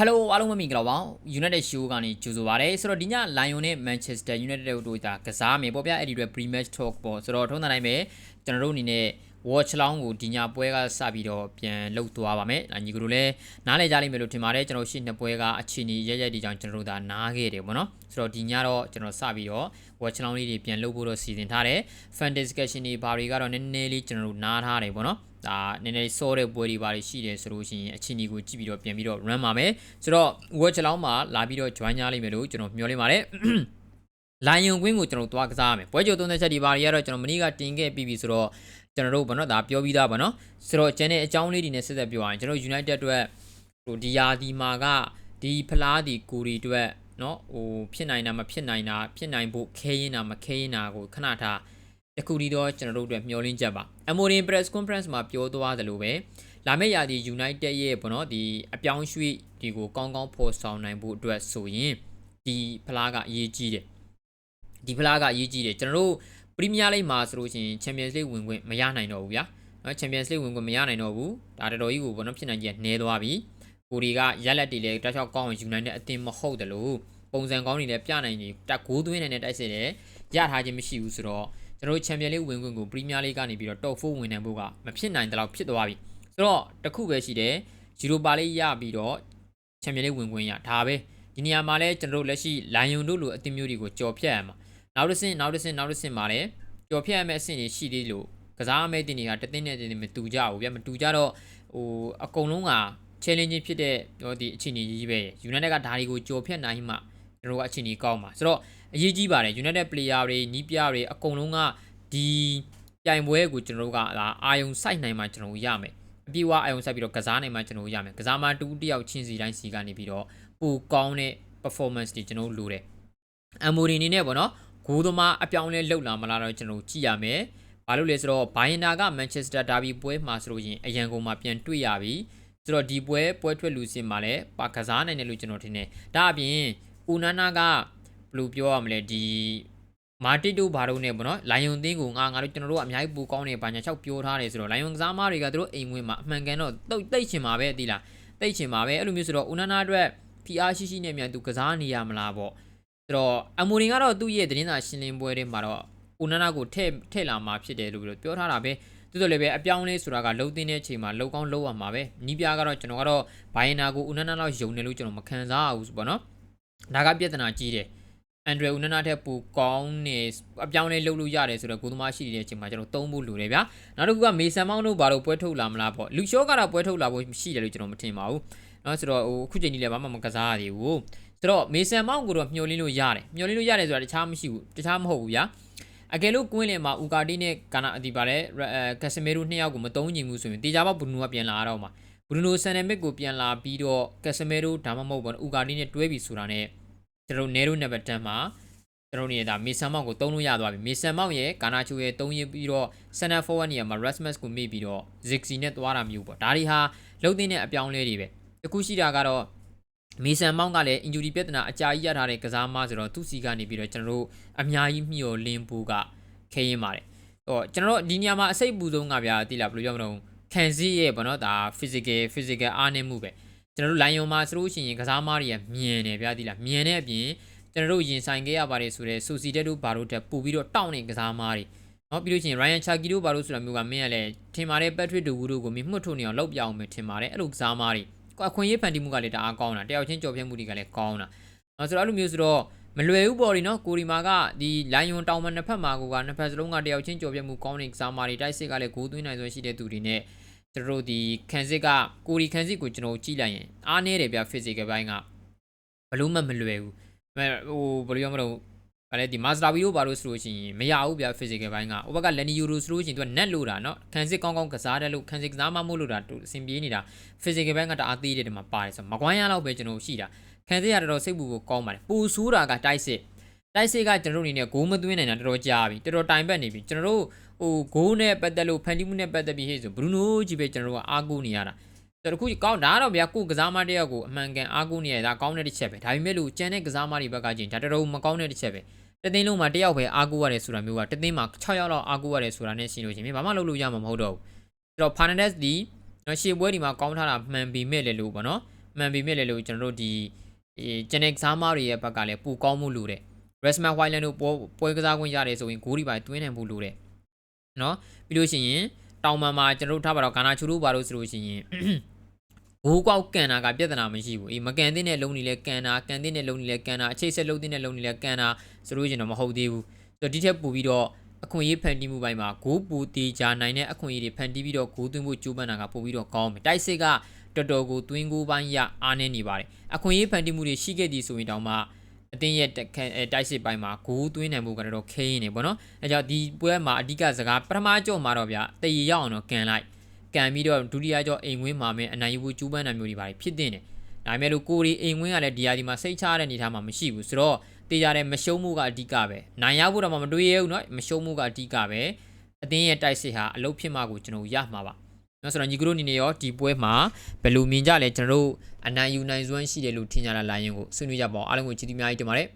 Hello အားလုံးပဲမင်္ဂလာပါ United Show ကနေကြိုဆိုပါရစေဆိုတော့ဒီည Lion နဲ့ Manchester United တို့ဒါကစားမယ်ပေါ့ဗျာအဲ့ဒီတွေ pre-match talk ပေါ့ဆိုတော့ထုံးတိုင်းပဲကျွန်တော်တို့အနေနဲ့ watch long ကိုဒီညပွဲကစပြီးတော့ပြန်လှုပ်သွားပါမယ်။ညီကတို့လည်းနားလည်ကြလိမ့်မယ်လို့ထင်ပါတယ်ကျွန်တော်ရှေ့နှစ်ပွဲကအခြေအနေရရက်ဒီကြောင့်ကျွန်တော်တို့ဒါနားခဲ့တယ်ပေါ့နော်။ဆိုတော့ဒီညတော့ကျွန်တော်စပြီးတော့ watch long လေးတွေပြန်လှုပ်ဖို့တော့စီစဉ်ထားတယ်။ fan discussion တွေဘာတွေကတော့နည်းနည်းလေးကျွန်တော်တို့နားထားတယ်ပေါ့နော်။ဒါနည်းနည်းစောတဲ့ပွဲတွေဘာတွေရှိတယ်ဆိုလို့ရှိရင်အခြေအနေကိုကြည့်ပြီးတော့ပြန်ပြီးတော့ run ပါမယ်ဆိုတော့ watch long မှာလာပြီးတော့ join ကြလိမ့်မယ်လို့ကျွန်တော်မျှော်လင့်ပါတယ် လိုင်ယွန်ကွင်းကိုကျွန်တော်သွားကစားရမယ်ပွဲကြိုသုံးသက်ချက်ဒီဘာတွေကတော့ကျွန်တော်မနေ့ကတင်ခဲ့ပြီးပြီဆိုတော့ကျွန်တော်တို့ဘာနော်ဒါပြောပြီးသားပါနော်ဆိုတော့ကျန်တဲ့အကြောင်းလေးတွေနဲ့ဆက်ဆက်ပြောရရင်ကျွန်တော် United အတွက်ဟိုဒီယာဒီမာကဒီဖလားဒီကိုရီအတွက်နော်ဟိုဖြစ်နိုင်တာမဖြစ်နိုင်တာဖြစ်နိုင်ဖို့ခဲရင်တာမခဲရင်တာကိုခဏထားတခုဒီတော့ကျွန်တော်တို့အတွက်မျှော်လင့်ချက်ပါ Amorin press conference မှာပြောသွားသလိုပဲလာမယ့်ရာသီ United ရဲ့ဘောနော်ဒီအပြောင်းရွှေ့ဒီကိုကောင်းကောင်းဖော်ဆောင်နိုင်ဖို့အတွက်ဆိုရင်ဒီဖလားကအရေးကြီးတယ် ဒီဖလားကအရေးကြီးတယ်ကျွန်တော်တို့ပရီးမီးယားလိဂ်မှာဆိုလို့ရှိရင်ချန်ပီယံစ်လိဂ်ဝင်ခွင့်မရနိုင်တော့ဘူးဗျာနော်ချန်ပီယံစ်လိဂ်ဝင်ခွင့်မရနိုင်တော့ဘူးဒါတော်တော်ကြီးကိုဘောနော်ဖြစ်နိုင်ကြီးနှဲသွားပြီကိုဒီကရက်လက်တွေလည်းတခြားကောင်းအောင်ယူနိုင်တဲ့အတင်းမဟုတ်တယ်လို့ပုံစံကောင်းတွေလည်းပြနိုင်နေတက်ဂိုးသွင်းနိုင်တဲ့တိုက်စစ်တယ်ရထားခြင်းမရှိဘူးဆိုတော့ကျွန်တော်တို့ချန်ပီယံလိဝင်ခွင့်ကိုပရီးမီးယားလိကနေပြီးတော့ top 4ဝင်နိုင်ဖို့ကမဖြစ်နိုင်တဲ့လောက်ဖြစ်သွားပြီဆိုတော့တခုပဲရှိတယ်ယူရိုပါလိရပြီးတော့ချန်ပီယံလိဝင်ခွင့်ရဒါပဲဒီနေရာမှာလဲကျွန်တော်တို့လက်ရှိလိုင်ယွန်တို့လိုအသင်းမျိုးတွေကိုကြော်ဖြတ်ရမှာ နောက်တစ်ဆင့်နောက်တစ်ဆင့်နောက်တစ်ဆင့်မှာလဲကြော်ဖြတ်ရမယ့်အဆင့်တွေရှိသေးလို့ကစားမဲ့တင်တွေကတသိန်းနဲ့တင်တွေမတူကြဘူးဗျမတူကြတော့ဟိုအကုန်လုံးက challenge ဖြစ်တဲ့ဟိုဒီအခြေအနေကြီးပဲ United ကဒါတွေကိုကြော်ဖြတ်နိုင်မှကျွန်တော်ကအခြေအနေကောင်းပါဆိုတော့အရေးကြီးပါတယ် United player တွေနီးပြတွေအကုန်လုံးကဒီပြိုင်ပွဲကိုကျွန်တော်တို့ကဒါအာယုံစိုက်နိုင်မှကျွန်တော်တို့ရမယ်အပြေးဝအာယုံစိုက်ပြီးတော့ကစားနိုင်မှကျွန်တော်တို့ရမယ်ကစားမတူတယောက်ချင်းစီတိုင်းစီကနေပြီးတော့ပိုကောင်းတဲ့ performance တွေကျွန်တော်တို့လိုတယ်အမိုရီနေနဲ့ပေါ့နော် ဂိုးသမားအပြောင်းလဲလှုပ်လာမလားတော့ကျွန်တော်ကြည့်ရမယ်ဘာလို့လဲဆိုတော့ဘိုင်နာကမန်ချက်စတာဒါဘီပွဲမှာဆိုလို့ရင်အရန်ကုန်မှာပြန်တွေ့ရပြီဆိုတော့ဒီပွဲပွဲထွက်လူစင်မှာလည်းပါကစားနိုင်တယ်လို့ကျွန်တော်ထင်တယ်ဒါအပြင်ဦးနာနာကဘယ်လိုပြောရမလဲဒီမာတစ်တို့ဘာတို့နဲ့ပေါ့နော်လိုင်ယွန်သင်းကိုငါငါတို့ကျွန်တော်တို့ကအများကြီးပူကောင်းနေပါညာ6ပြောထားတယ်ဆိုတော့လိုင်ယွန်ကစားမားတွေကသူတို့အိမ်ဝင်မှာအမှန်ကန်တော့တိတ်တိတ်ချင်ပါပဲတိလားတိတ်ချင်ပါပဲအဲ့လိုမျိုးဆိုတော့ဦးနာနာအတွက် PR ရှိရှိနဲ့မြန်သူကစားနေရမလားပေါ့ ဆိုတော့အမိုရင်ကတော့သူ့ရဲ့သတင်းစာရှင်းလင်းပွဲတွေမှာတော့ဦးနာနာကိုထဲ့ထဲ့လာမှာဖြစ်တယ်လို့ပြောထားတာပဲသူတို့လည်းပဲအပြောင်းလဲဆိုတာကလှုပ်တင်းတဲ့အချိန်မှာလှုပ်ကောင်းလှုပ်ရမှာပဲနီးပြကတော့ကျွန်တော်ကတော့ဘိုင်နာကိုဦးနာနာလောက်ယုံတယ်လို့ကျွန်တော်မခံစားရဘူးပေါ့နော်ဒါကပြဿနာကြီးတယ်အန်ဒရူဦးနာနာထက်ပူကောင်းနေအပြောင်းလဲလှုပ်လို့ရတယ်ဆိုတော့ကိုသမားရှိနေတဲ့အချိန်မှာကျွန်တော်သုံးဖို့လိုတယ်ဗျာနောက်တစ်ခုကမေဆန်မောင်းတို့ဘာလို့ပွဲထုတ်လာမလားပေါ့လူရှော့ကတော့ပွဲထုတ်လာဖို့ရှိတယ်လို့ကျွန်တော်မထင်ပါဘူးเนาะဆိုတော့ဟိုအခုချိန်ကြီးလည်းဘာမှမကစားရသေးဘူး ဆိုတော့မေဆန်မောင်းကိုတော့မျှော်လင့်လို့ရတယ်မျှော်လင့်လို့ရတယ်ဆိုတာတခြားမရှိဘူးတခြားမဟုတ်ဘူးဗျာအကယ်လို့ကွင်းလင်မှာဦးကာတီနဲ့ကာနာအတီပါလဲကက်စမေရိုနှစ်ယောက်ကိုမတုံးချင်ဘူးဆိုရင်တေချာပေါက်ဘရူနိုကပြန်လာတော့မှာဘရူနိုဆန်နယ်မစ်ကိုပြန်လာပြီးတော့ကက်စမေရိုဒါမှမဟုတ်ဘူးဦးကာတီနဲ့တွဲပြီးဆိုတာနဲ့ကျွန်တော်နေရိုနံပါတ်10မှာကျွန်တော်နေတာမေဆန်မောင်ကိုတုံးလို့ရသွားပြီမေဆန်မောင်ရဲ့ကာနာချိုရဲ့တုံးရပြီးတော့ center forward နေရာမှာ Rasmus ကိုမေ့ပြီးတော့ Zixi နဲ့သွားတာမျိုးပေါ့ဒါတွေဟာလုံးသိတဲ့အပြောင်းလဲတွေပဲတခုရှိတာကတော့ မေဆန်မောင်ကလည်း injury ပြဿနာအကြာကြီးရထားတဲ့ကစားမဆိုတော့သူ့စီကနေပြီးတော့ကျွန်တော်တို့အများကြီးမျှော်လင့်ဖို့ကခဲရင်ပါတယ်ဟောကျွန်တော်တို့ဒီညမှာအစိတ်ပူဆုံးကဗျာတိလားဘယ်လိုပြောမလို့ခံစည်းရဲ့ဗောနော်ဒါ physical physical အားနည်းမှုပဲကျွန်တော်တို့လိုင်ယွန်မှာဆိုလို့ရှိရင်ကစားမားတွေကမြင်တယ်ဗျာတိလားမြင်တဲ့အပြင်ကျွန်တော်တို့ရင်ဆိုင်ခဲ့ရပါတယ်ဆိုတော့စူစီတက်တို့ဘာတို့တက်ပူပြီးတော့တောင့်နေကစားမားတွေနော်ပြီးလို့ရှိရင် Ryan Chaki တို့ဘာလို့ဆိုတာမျိုးကမင်းကလည်းထင်ပါတယ် Patrick De Wu တို့ကိုမင်းမှုတ်ထုတ်နေအောင်လောက်ပြအောင်ပဲထင်ပါတယ်အဲ့လိုကစားမားတွေ အခွင့်အရေးဖန်တီးမှုကလည်းတအားကောင်းတာတယောက်ချင်းကြော်ပြမှုတွေကလည်းကောင်းတာနော်ဆိုတော့အဲ့လိုမျိုးဆိုတော့မလွယ်ဘူးပေါ့ဒီနော်ကိုရီမာကဒီလိုင်ယွန်တောင်မနှစ်ဖက်မှာကိုကနှစ်ဖက်စလုံးကတယောက်ချင်းကြော်ပြမှုကောင်းနေကစားမာတွေတိုက်စစ်ကလည်းဂိုးသွင်းနိုင်စွမ်းရှိတဲ့သူတွေနဲ့ကျွန်တော်တို့ဒီခန်စစ်ကကိုရီခန်စစ်ကိုကျွန်တော်ကြည့်လိုက်ရင်အားနေတယ်ဗျ physical ဘိုင်းကဘလို့မှမလွယ်ဘူးဟိုဘယ်လိုပြောမလို့ ဗါလေဒီမာစတာဗီတို့ဘာလို့ဆိုလို့ရှိရင်မရဘူးဗျ physical ဘိုင်းကဟိုဘက်ကလန်နီယူရိုဆိုလို့ရှိရင်သူက net လို့တာเนาะခန်စစ်ကောင်းကောင်းကစားတယ်လို့ခန်စစ်ကစားမမို့လို့တာအဆင်ပြေနေတာ physical ဘိုင်းကတအားသေးတယ်ဒီမှာပါတယ်ဆိုမကွိုင်းရတော့ပဲကျွန်တော်ရှိတာခန်စစ်ရတော့စိတ်ပူကိုကောင်းပါတယ်ပူဆိုးတာကတိုက်စစ်တိုက်စစ်ကကျွန်တော်တို့အနေနဲ့ဂိုးမသွင်းနိုင်တာတော်တော်ကြာပြီတော်တော်တိုင်ပတ်နေပြီကျွန်တော်တို့ဟိုဂိုးနဲ့ပတ်သက်လို့ဖန်တီးမှုနဲ့ပတ်သက်ပြီးဟဲ့ဆိုဘရူနိုကြီးပဲကျွန်တော်တို့ကအားကိုးနေရတာ ဆိုတော့အခုကောင်းဒါတော့ဗျာကိုကစားမတယောက်ကိုအမှန်ကန်အားကိုးနေရတာကောင်းတဲ့တစ်ချက်ပဲဒါပေမဲ့လို့ကျန်တဲ့ကစားမတွေဘက်ကချင်းဒါတော်တော်မကောင်းတဲ့တစ်ချက်ပဲတသိန်းလုံးမှာတယောက်ပဲအားကိုးရတယ်ဆိုတာမျိုးကတသိန်းမှာ6ယောက်လောက်အားကိုးရတယ်ဆိုတာနဲ့ရှင်းလို့ချင်းဘာမှလုပ်လို့ရမှာမဟုတ်တော့ဘူးဆိုတော့ Fernandez ဒီနော်ရှေ့ပွဲဒီမှာကောင်းထားတာမှန်ပေမဲ့လေလို့ပေါ့နော်မှန်ပေမဲ့လည်းလို့ကျွန်တော်တို့ဒီအဲဂျန်နက်စားမားတွေရဲ့ဘက်ကလည်းပူကောင်းမှုလို့တဲ့ Resman Highland တို့ပွဲပွဲကစားခွင့်ရတယ်ဆိုရင်ဂိုးဒီပိုင်းတွင်းနိုင်ဖို့လို့တဲ့နော်ပြီးလို့ရှိရင်တောင်ပန်မှာကျွန်တော်တို့ထားပါတော့ကာနာချူတို့ဘာလို့ဆိုလို့ရှိရင် ဘိုးကောက်ကန်တာကပြဿနာမရှိဘူးအေးမကန်တဲ့နဲ့လုံးနေလဲကန်တာကန်တဲ့နဲ့လုံးနေလဲကန်တာအချိတ်ဆက်လုံးတဲ့နဲ့လုံးနေလဲကန်တာဆိုလို့ရှိရင်တော့မဟုတ်သေးဘူးဆိုတော့ဒီထက်ပိုပြီးတော့အခွင့်အရေးဖန်တီးမှုပိုင်းမှာဂိုးပူတီချာနိုင်တဲ့အခွင့်အရေးတွေဖန်တီးပြီးတော့ဂိုးသွင်းဖို့ကြိုးပမ်းတာကပိုပြီးတော့ကောင်းမယ်တိုက်စစ်ကတော်တော်ကိုသွင်းကိုပိုင်းရအားနေနေပါတယ်အခွင့်အရေးဖန်တီးမှုတွေရှိခဲ့သည်ဆိုရင်တောင်မှအတင်းရဲ့တက်ခန့်အဲတိုက်စစ်ပိုင်းမှာဂိုးသွင်းနိုင်မှုကတော့တော်ခဲရင်းနေပေါ့နော်အဲကြောင့်ဒီပွဲမှာအဓိကစကားပထမကြော့မှာတော့ဗျတည်ရအောင်တော့ကန်လိုက် ကန်ပြီးတော့ဒုတိယကြောအိမ်ဝင်းမှာမယ်အနိုင်ယူဖို့ကြိုးပမ်းတာမျိုးတွေပါဖြစ်တဲ့နေဒါပေမဲ့လို့ကိုရီအိမ်ဝင်းကလည်းဒီယာဒီမှာစိတ်ချရတဲ့အနေအထားမှာမရှိဘူးဆိုတော့တေးကြတဲ့မရှုံးမှုကအဓိကပဲနိုင်ရဖို့တော့မတွေးရဘူးเนาะမရှုံးမှုကအဓိကပဲအတင်းရဲ့တိုက်စစ်ဟာအလုပ်ဖြစ်မှကိုကျွန်တော်ရမှာပါเนาะဆိုတော့ညီကတို့အနေနဲ့ရောဒီပွဲမှာဘယ်လိုမြင်ကြလဲကျွန်တော်တို့အနိုင်ယူနိုင်စွမ်းရှိတယ်လို့ထင်ကြလားလာရင်ကိုဆွေးနွေးကြပါအောင်အားလုံးကိုချစ်တီးများကြီးတင်ပါတယ်